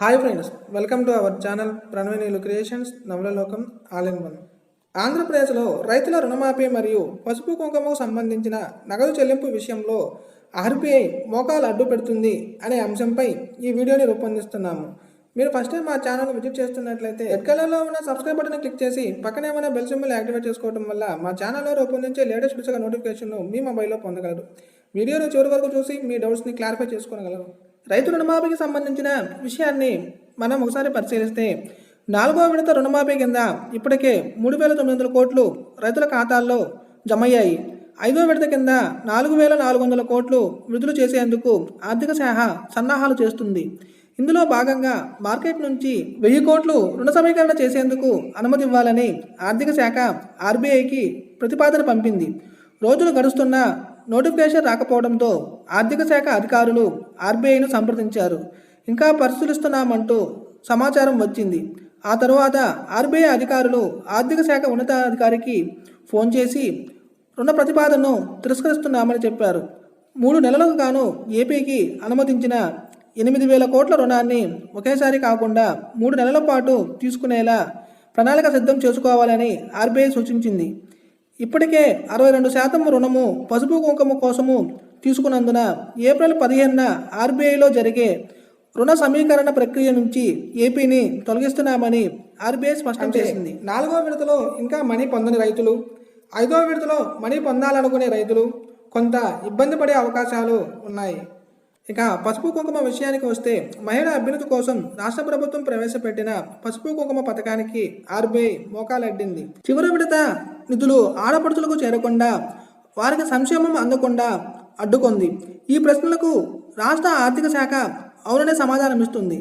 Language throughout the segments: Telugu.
Hi friends welcome to our channel ప్రణవేణిలు creations నవలలోకం ఆల్ ఇన్ వన్ ఆంధ్రప్రదేశ్లో రైతుల రుణమాఫీ మరియు పసుపు కుంకుమకు సంబంధించిన నగదు చెల్లింపు విషయంలో ఆర్బీఐ మోకాలు అడ్డు పెడుతుంది అనే అంశంపై ఈ వీడియోని రూపొందిస్తున్నాము. మీరు ఫస్ట్ టైం మా ఛానల్ విజిట్ చేస్తున్నట్లయితే ఎక్కలలో ఉన్న సబ్స్క్రైబ్ బటన్ క్లిక్ చేసి పక్కనే ఉన్న బెల్ సింబల్ యాక్టివేట్ చేసుకోవడం వల్ల మా ఛానల్లో రూపొందించే లేటెస్ట్ పుస్తక నోటిఫికేషన్ను మీ మొబైల్లో పొందగలరు. వీడియోను చివరి వరకు చూసి మీ డౌట్స్ని క్లారిఫై చేసుకోగలరు. రైతు రుణమాఫీకి సంబంధించిన విషయాన్ని మనం ఒకసారి పరిశీలిస్తే నాలుగో విడత రుణమాఫీ కింద ఇప్పటికే మూడు వేల తొమ్మిది వందల కోట్లు రైతుల ఖాతాల్లో జమయ్యాయి. ఐదో విడత కింద నాలుగు వేల నాలుగు వందల కోట్లు విడుదల చేసేందుకు ఆర్థిక శాఖ సన్నాహాలు చేస్తుంది. ఇందులో భాగంగా మార్కెట్ నుంచి వెయ్యి కోట్లు రుణ సమీకరణ చేసేందుకు అనుమతి ఇవ్వాలని ఆర్థిక శాఖ ఆర్బీఐకి ప్రతిపాదన పంపింది. రోజులు గడుస్తున్న నోటిఫికేషన్ రాకపోవడంతో ఆర్థిక శాఖ అధికారులు ఆర్బీఐను సంప్రదించారు. ఇంకా పరిశీలిస్తున్నామంటూ సమాచారం వచ్చింది. ఆ తరువాత ఆర్బీఐ అధికారులు ఆర్థిక శాఖ ఉన్నతాధికారికి ఫోన్ చేసి రుణ ప్రతిపాదనను తిరస్కరిస్తున్నామని చెప్పారు. మూడు నెలలకు గాను ఏపీకి అనుమతించిన ఎనిమిది వేల కోట్ల రుణాన్ని ఒకేసారి కాకుండా మూడు నెలల పాటు తీసుకునేలా ప్రణాళిక సిద్ధం చేసుకోవాలని ఆర్బీఐ సూచించింది. ఇప్పటికే అరవై రెండు శాతం రుణము పసుపు కుంకుమ కోసము తీసుకున్నందున ఏప్రిల్ పదిహేనున ఆర్బీఐలో జరిగే రుణ సమీకరణ ప్రక్రియ నుంచి ఏపీని తొలగిస్తున్నామని ఆర్బీఐ స్పష్టం చేసింది. నాలుగో విడతలో ఇంకా మనీ పొందని రైతులు ఐదో విడతలో మనీ పొందాలనుకునే రైతులు కొంత ఇబ్బంది పడే అవకాశాలు ఉన్నాయి. ఇక పసుపు కుంకుమ విషయానికి వస్తే మహిళా అభ్యున్నతి కోసం రాష్ట్ర ప్రభుత్వం ప్రవేశపెట్టిన పసుపు కుంకుమ పథకానికి ఆర్బీఐ మోకాలడ్డింది. చివరి విడత నిధులు ఆడపడుచులకు చేరకుండా వారికి సంక్షేమం అందకుండా అడ్డుకుంది. ఈ ప్రశ్నలకు రాష్ట్ర ఆర్థిక శాఖ అవుననే సమాధానం ఇస్తుంది.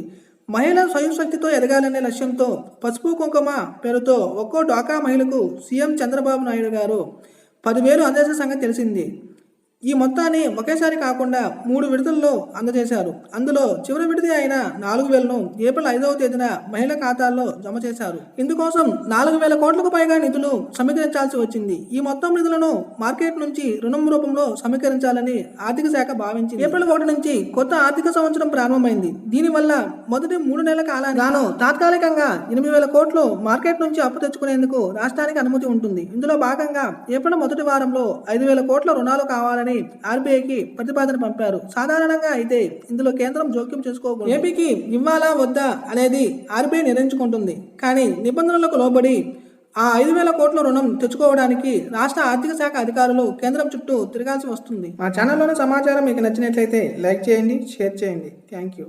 మహిళ స్వయం శక్తితో ఎదగాలనే లక్ష్యంతో పసుపు కుంకుమ పేరుతో ఒక్కో డ్వాకా మహిళకు సీఎం చంద్రబాబు నాయుడు గారు పదివేలు అందేసిన సంగతి తెలిసింది. ఈ మొత్తాన్ని ఒకేసారి కాకుండా మూడు విడతల్లో అందజేశారు. అందులో చివరి విడత అయిన నాలుగు వేలను ఏప్రిల్ ఐదవ తేదీన మహిళ ఖాతాల్లో జమ చేశారు. ఇందుకోసం నాలుగు వేల కోట్లకు పైగా నిధులు సమీకరించాల్సి వచ్చింది. ఈ మొత్తం నిధులను మార్కెట్ నుంచి రుణం రూపంలో సమీకరించాలని ఆర్థిక శాఖ భావించింది. ఏప్రిల్ ఒకటి నుంచి కొత్త ఆర్థిక సంవత్సరం ప్రారంభమైంది. దీనివల్ల మొదటి మూడు నెలల కాలానికి గాను తాత్కాలికంగా ఎనిమిది వేల కోట్లు మార్కెట్ నుంచి అప్పు తెచ్చుకునేందుకు రాష్ట్రానికి అనుమతి ఉంటుంది. ఇందులో భాగంగా ఏప్రిల్ మొదటి వారంలో ఐదు వేల కోట్ల రుణాలు కావాలని ఆర్బీఐకి ప్రతిపాదన పంపారు. సాధారణంగా అయితే ఇందులో కేంద్రం జోక్యం చేసుకోకూడదు. ఏపీకి ఇవ్వాలా వద్దా అనేది ఆర్బీఐ నిర్ణయించుకుంటుంది. కానీ నిబంధనలకు లోబడి ఆ ఐదు వేల కోట్ల రుణం తెచ్చుకోవడానికి రాష్ట్ర ఆర్థిక శాఖ అధికారులు కేంద్రం చుట్టూ తిరగాల్సి వస్తుంది. మా ఛానల్లోని సమాచారం మీకు నచ్చినట్లయితే లైక్ చేయండి షేర్ చేయండి. Thank you.